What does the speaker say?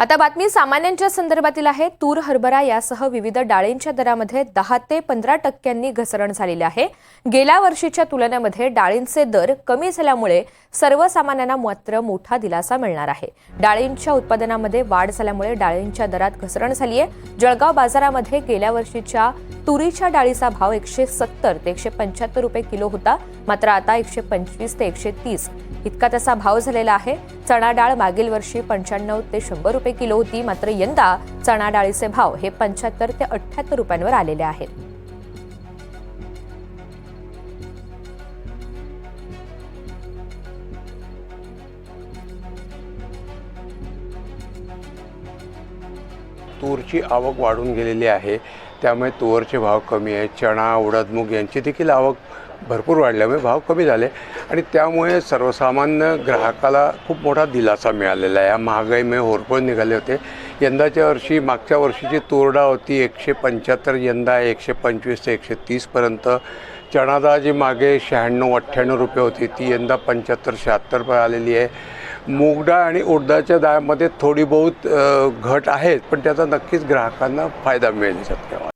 आता बातमी सामान्यांच्या संदर्भातील आहे. तूर हरभरा यासह विविध डाळींच्या दरामध्ये दहा ते पंधरा टक्क्यांनी घसरण झालेली आहे. गेल्या वर्षीच्या तुलनेमध्ये डाळींचे दर कमी झाल्यामुळे सर्वसामान्यांना मात्र मोठा दिलासा मिळणार आहे. डाळींच्या उत्पादनामध्ये वाढ झाल्यामुळे डाळींच्या दरात घसरण झाली आहे जळगाव बाजारामध्ये गेल्या वर्षीच्या तुरीच्या डाळीचा भाव एकशे सत्तर ते एकशे पंच्याहत्तर रुपये किलो होता. मात्र आता एकशे पंचवीस ते एकशे तीस इतका त्याचा भाव झालेला आहे. चणा डाळ मागील वर्षी पंच्याण्णव ते शंभर रुपये किलो होती. मात्र यंदा चणा डाळीचे भाव हे पंच्याहत्तर ते अठ्ठ्याहत्तर रुपयांवर आलेले आहेत. तूरची आवक वाढून गेलेली आहे. त्यामुळे तूरचे भाव कमी आहे चणा उडद मूग यांची देखील आवक भरपूर वाढल्यामुळे भाव कमी झाले. आणि त्यामुळे सर्वसामान्य ग्राहकाला खूप मोठा दिलासा मिळालेला आहे. या महागाईमुळे होरपळ निघाले होते. यंदाच्या वर्षी मागच्या वर्षीची तोरडा होती एकशे पंच्याहत्तर यंदा एकशे पंचवीस ते एकशे तीसपर्यंत चणा जी मागे शहाण्णव अठ्ठ्याण्णव रुपये होती ती यंदा पंच्याहत्तर शहात्तर रुपये आलेली आहे. मूग डाळ आणि उडदाच्या डाळमध्ये थोडी बहुत घट आहेत पण त्याचा नक्कीच ग्राहकांना फायदा मिळेल शक्य